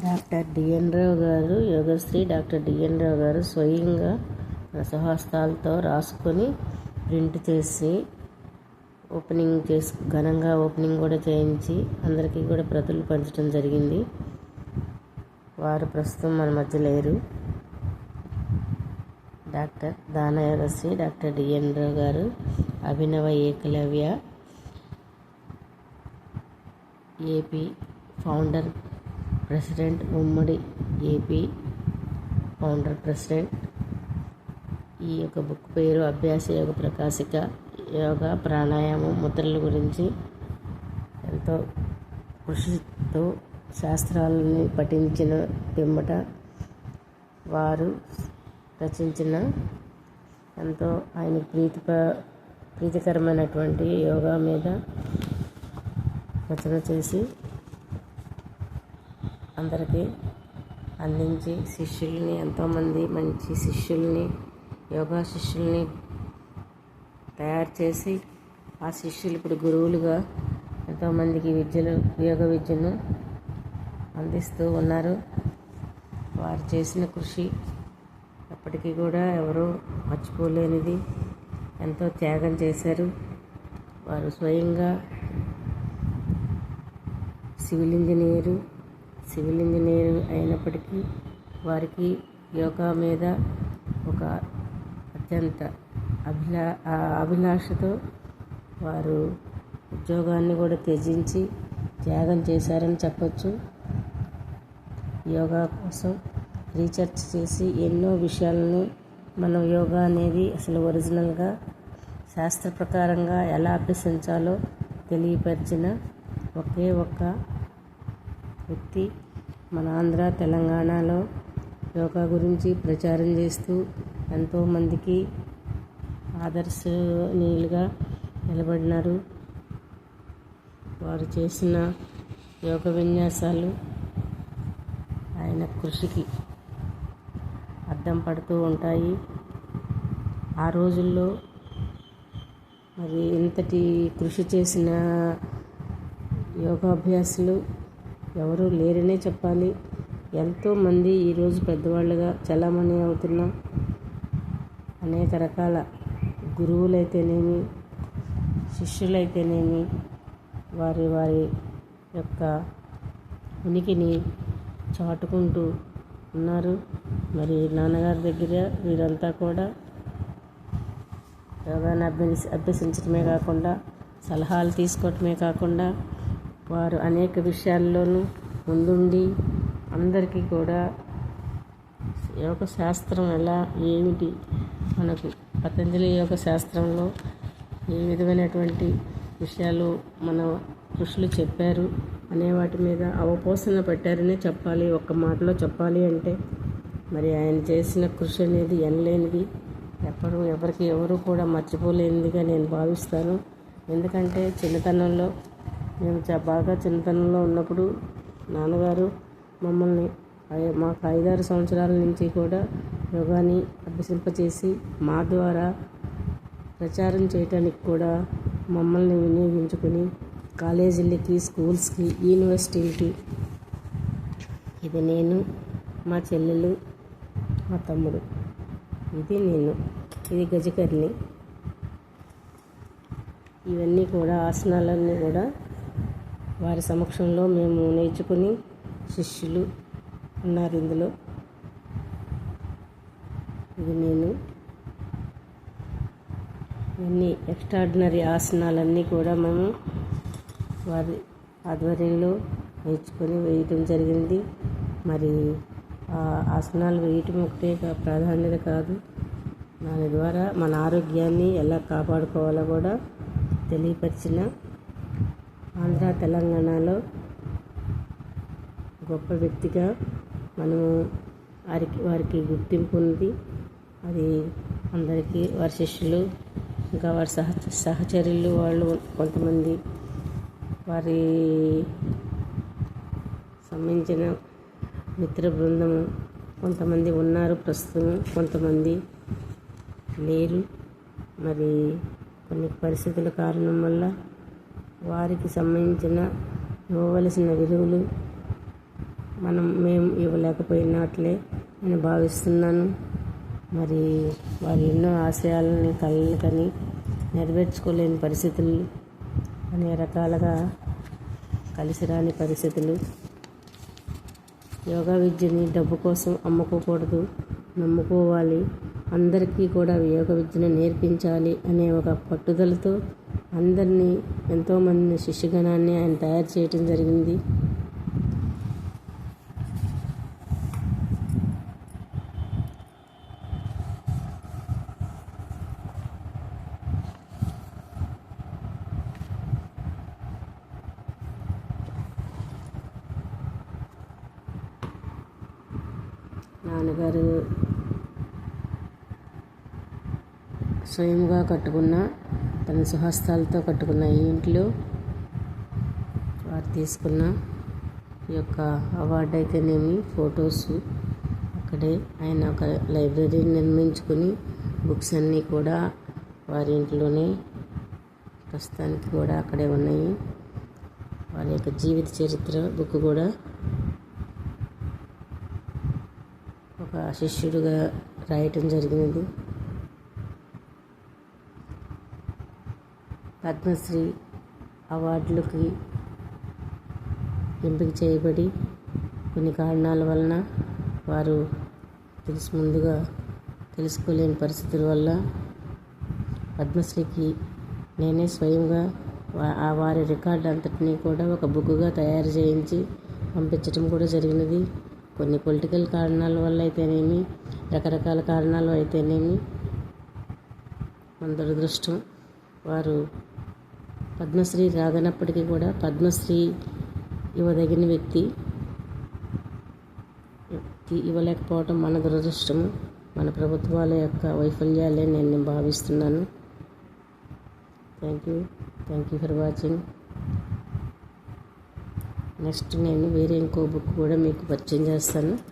Doctor డిఎన్ Rao గారు Yogasri doctor డిఎన్ Rao గారు స్వయంగా స్వహస్తాలతో రాసుకొని ప్రింట్ చేసి ఓపెనింగ్ చేసి ఘనంగా ఓపెనింగ్ కూడా చేయించి అందరికీ కూడా ప్రతులు పంచడం జరిగింది. వారు ప్రస్తుతం మన మధ్య లేరు. డాక్టర్ దాన యోగశ్రీ డాక్టర్ డిఎన్ రావు గారు Abhinava Ekalavya AP founder president ఉమ్మడి ఏపీ ఫౌండర్ ప్రెసిడెంట్. ఈ యొక్క బుక్ పేరు అభ్యాస యోగ ప్రకాశిక యోగా ప్రాణాయామం ముద్రల గురించి ఎంతో కృషితో శాస్త్రాలని పఠించిన పిమ్మట వారు రచించిన ఎంతో ఆయన ప్రీతిప ప్రీతికరమైనటువంటి యోగా మీద రచన చేసి అందరికీ అందించి శిష్యుల్ని ఎంతోమంది మంచి శిష్యుల్ని యోగా శిష్యుల్ని తయారు చేసి ఆ శిష్యులు ఇప్పుడు గురువులుగా ఎంతోమందికి విద్యలు యోగ విద్యను అందిస్తూ ఉన్నారు. వారు చేసిన కృషి ఎప్పటికీ కూడా ఎవరూ మర్చిపోలేనిది. ఎంతో త్యాగం చేశారు. వారు స్వయంగా సివిల్ ఇంజనీరు సివిల్ ఇంజనీర్ అయినప్పటికీ వారికి యోగా మీద ఒక అత్యంత అభిలా ఆ అభిలాషతో వారు ఉద్యోగాన్ని కూడా త్యజించి త్యాగం చేశారని చెప్పొచ్చు. యోగా కోసం రీసెర్చ్ చేసి ఎన్నో విషయాలను మనం యోగా అనేది అసలు ఒరిజినల్గా శాస్త్ర ప్రకారంగా ఎలా అభ్యసించాలో తెలియపరిచిన ఒకే ఒక్క వ్యక్తి మన ఆంధ్ర తెలంగాణలో యోగా గురించి ప్రచారం చేస్తూ ఎంతోమందికి ఆదర్శనీయులుగా నిలబడినారు. వారు చేసిన యోగ విన్యాసాలు ఆయన కృషికి అద్దం పడుతూ ఉంటాయి. ఆ రోజుల్లో మరి ఇంతటి కృషి చేసిన యోగాభ్యాసులు ఎవరూ లేరనే చెప్పాలి. ఎంతోమంది ఈరోజు పెద్దవాళ్ళుగా చలామణి అవుతున్న. అనేక రకాల గురువులైతేనేమి శిష్యులైతేనేమి వారి వారి యొక్క ఉనికిని చాటుకుంటూ ఉన్నారు. మరి నాన్నగారి దగ్గర వీరంతా కూడా యోగాను అభ్యసి అభ్యసించడమే కాకుండా సలహాలు తీసుకోవటమే కాకుండా వారు అనేక విషయాల్లోనూ ముందుండి అందరికీ కూడా యోగ శాస్త్రం ఎలా ఏమిటి మనకు పతంజలి యోగ శాస్త్రంలో ఏ విధమైనటువంటి విషయాలు మన ఋషులు చెప్పారు అనే వాటి మీద అవపోసన పెట్టారనే చెప్పాలి ఒక్క మాటలో చెప్పాలి అంటే. మరి ఆయన చేసిన కృషి అనేది ఎనలేనిది. ఎప్పుడు ఎవరికి ఎవరు కూడా మర్చిపోలేనిదిగా నేను భావిస్తాను. ఎందుకంటే చిన్నతనంలో మేము బాగా చిన్నతనంలో ఉన్నప్పుడు నాన్నగారు మమ్మల్ని మాకు ఐదారు సంవత్సరాల నుంచి కూడా యోగాని అభ్యసింపచేసి మా ద్వారా ప్రచారం చేయటానికి కూడా మమ్మల్ని వినియోగించుకుని కాలేజీలకి స్కూల్స్కి యూనివర్సిటీలకి ఇది నేను మా చెల్లెలు మా తమ్ముడు. ఇది నేను. ఇది గజకర్ణి. ఇవన్నీ కూడా ఆసనాలన్నీ కూడా వారి సమక్షంలో మేము నేర్చుకుని శిష్యులు ఉన్నారు ఇందులో. ఇది నేను. ఇవన్నీ ఎక్స్ట్రాడినరీ ఆసనాలన్నీ కూడా మేము వారి ఆధ్వర్యంలో నేర్చుకొని వేయటం జరిగింది. మరి ఆ ఆసనాలు వేయటం ఒకటే ప్రాధాన్యత కాదు. దాని ద్వారా మన ఆరోగ్యాన్ని ఎలా కాపాడుకోవాలో కూడా తెలియపరిచిన ఆంధ్ర తెలంగాణలో గొప్ప వ్యక్తిగా మనము వారికి వారికి గుర్తింపు ఉంది. అది అందరికీ వారి శిష్యులు ఇంకా వారి సహ సహచరులు వాళ్ళు కొంతమంది వారి సంబంధించిన మిత్ర బృందము కొంతమంది ఉన్నారు ప్రస్తుతం కొంతమంది లేరు. మరి కొన్ని పరిస్థితుల కారణం వల్ల వారికి సంబంధించిన ఇవ్వవలసిన విలువలు మనం మేము ఇవ్వలేకపోయినట్లే నేను భావిస్తున్నాను. మరి వారు ఎన్నో ఆశయాలని కళ్ళని నెరవేర్చుకోలేని పరిస్థితులు అనేక రకాలుగా కలిసి రాని పరిస్థితులు. యోగా విద్యని డబ్బు కోసం అమ్ముకోకూడదు నమ్ముకోవాలి. అందరికీ కూడా యోగ విద్యను నేర్పించాలి అనే ఒక పట్టుదలతో అందరినీ ఎంతోమంది శిష్యగణాన్ని ఆయన తయారు చేయటం జరిగింది. నాన్నగారు స్వయంగా కట్టుకున్న తన సుహస్తాలతో కట్టుకున్న ఈ ఇంట్లో వారు తీసుకున్న ఈ యొక్క అవార్డు అయితేనేమి ఫొటోస్ అక్కడే ఆయన ఒక లైబ్రరీని నిర్మించుకుని బుక్స్ అన్నీ కూడా వారి ఇంట్లోనే ప్రస్తుతానికి కూడా అక్కడే ఉన్నాయి. వారి యొక్క జీవిత చరిత్ర బుక్ కూడా ఒక శిష్యుడిగా రాయటం జరిగినది. పద్మశ్రీ అవార్డులకి ఎంపిక చేయబడి కొన్ని కారణాల వలన వారు తెలిసి ముందుగా తెలుసుకోలేని పరిస్థితుల వల్ల పద్మశ్రీకి నేనే స్వయంగా ఆ వారి రికార్డు అంతటినీ కూడా ఒక బుక్గా తయారు చేయించి పంపించడం కూడా జరిగినది. కొన్ని పొలిటికల్ కారణాల వల్ల అయితేనేమి రకరకాల కారణాలు అయితేనేమి మన దురదృష్టం వారు పద్మశ్రీ రాగనప్పటికీ కూడా పద్మశ్రీ ఇవ్వదగిన వ్యక్తి. వ్యక్తి ఇవ్వలేకపోవటం మన దురదృష్టము. మన ప్రభుత్వాల యొక్క వైఫల్యాలే నేను భావిస్తున్నాను. Thank you. Thank you for watching. Next నేను వేరే ఇంకో బుక్ కూడా మీకు పరిచయం చేస్తాను.